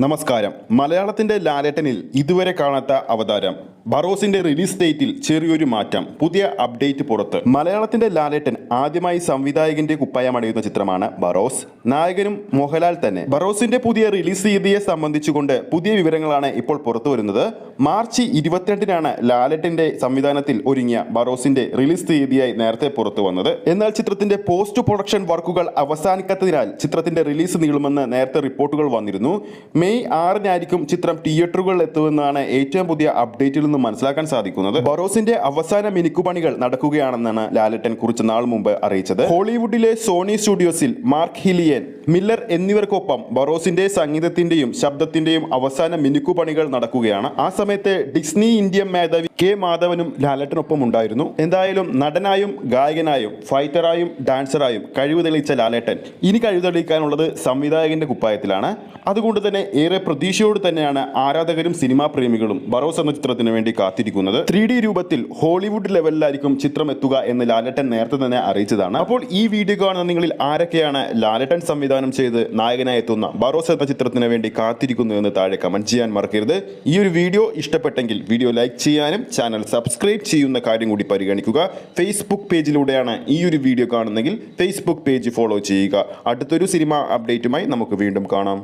നമസ്കാരം. മലയാളത്തിന്റെ ലാലേട്ടനിൽ ഇതുവരെ കാണാത്ത അവതാരം ബറോസിന്റെ റിലീസ് ഡേറ്റിൽ ചെറിയൊരു മാറ്റം പുതിയ അപ്ഡേറ്റ് പുറത്ത്. മലയാളത്തിന്റെ ലാലേട്ടൻ ആദ്യമായി സംവിധായകന്റെ കുപ്പായം അണിയുന്ന ചിത്രമാണ് ബറോസ്. നായകനും മോഹൻലാൽ തന്നെ. ബറോസിന്റെ പുതിയ റിലീസ് തീയതിയെ സംബന്ധിച്ചുകൊണ്ട് പുതിയ വിവരങ്ങളാണ് ഇപ്പോൾ പുറത്തു വരുന്നത്. മാർച്ച് ഇരുപത്തിരണ്ടിനാണ് ലാലേട്ടന്റെ സംവിധാനത്തിൽ ഒരുങ്ങിയ ബറോസിന്റെ റിലീസ് തീയതിയായി നേരത്തെ പുറത്തു വന്നത്. എന്നാൽ ചിത്രത്തിന്റെ പോസ്റ്റ് പ്രൊഡക്ഷൻ വർക്കുകൾ അവസാനിക്കാത്തതിനാൽ ചിത്രത്തിന്റെ റിലീസ് നീളുമെന്ന് നേരത്തെ റിപ്പോർട്ടുകൾ വന്നിരുന്നു. മെയ് ആറിനായിരിക്കും ചിത്രം തിയേറ്ററുകളിൽ എത്തുമെന്നാണ് ഏറ്റവും പുതിയ അപ്ഡേറ്റിൽ നിന്ന് മനസ്സിലാക്കാൻ സാധിക്കുന്നത് ബറോസിന്റെ അവസാന മിനുക്കുപണികൾ നടക്കുകയാണെന്നാണ് ലാലറ്റൻ കുറച്ച് നാൾ മുമ്പ് അറിയിച്ചത്. ഹോളിവുഡിലെ സോണി സ്റ്റുഡിയോസിൽ മാർക്ക് ഹിലിയൻ മില്ലർ എന്നിവർക്കൊപ്പം ബറോസിന്റെ സംഗീതത്തിന്റെയും ശബ്ദത്തിന്റെയും അവസാന മിനുക്കുപണികൾ നടക്കുകയാണ്. ആ സമയത്ത് ഡിസ്നി ഇന്ത്യൻ മേധാവി കെ മാധവനും ലാലേട്ടനൊപ്പം ഉണ്ടായിരുന്നു. എന്തായാലും നടനായും ഗായകനായും ഫൈറ്ററായും ഡാൻസറായും കഴിവ് തെളിയിച്ച ലാലേട്ടൻ ഇനി കഴിവ് തെളിയിക്കാനുള്ളത് സംവിധായകന്റെ കുപ്പായത്തിലാണ്. അതുകൊണ്ട് തന്നെ ഏറെ പ്രതീക്ഷയോട് തന്നെയാണ് ആരാധകരും സിനിമാ പ്രേമികളും ബറോസ് എന്ന ചിത്രത്തിന് വേണ്ടി കാത്തിരിക്കുന്നത്. ത്രീ ഡി രൂപത്തിൽ ഹോളിവുഡ് ലെവലിലായിരിക്കും ചിത്രം എത്തുക എന്ന് ലാലേട്ടൻ നേരത്തെ തന്നെ അറിയിച്ചതാണ്. അപ്പോൾ ഈ വീഡിയോ കാണുന്ന നിങ്ങളിൽ ആരൊക്കെയാണ് ലാലേട്ടൻ സംവിധാനം ചെയ്ത് നായകനായി എത്തുന്ന ബറോസ് എന്ന ചിത്രത്തിന് വേണ്ടി കാത്തിരിക്കുന്നു എന്ന് താഴെ കമന്റ് ചെയ്യാൻ മറക്കരുത്. ഈ ഒരു വീഡിയോ ഇഷ്ടപ്പെട്ടെങ്കിൽ വീഡിയോ ലൈക്ക് ചെയ്യാനും ചാനൽ സബ്സ്ക്രൈബ് ചെയ്യുന്ന കാര്യം കൂടി പരിഗണിക്കുക. ഫേസ്ബുക്ക് പേജിലൂടെയാണ് ഈ ഒരു വീഡിയോ കാണുന്നെങ്കിൽ ഫേസ്ബുക്ക് പേജ് ഫോളോ ചെയ്യുക. അടുത്തൊരു സിനിമ അപ്ഡേറ്റുമായി നമുക്ക് വീണ്ടും കാണാം.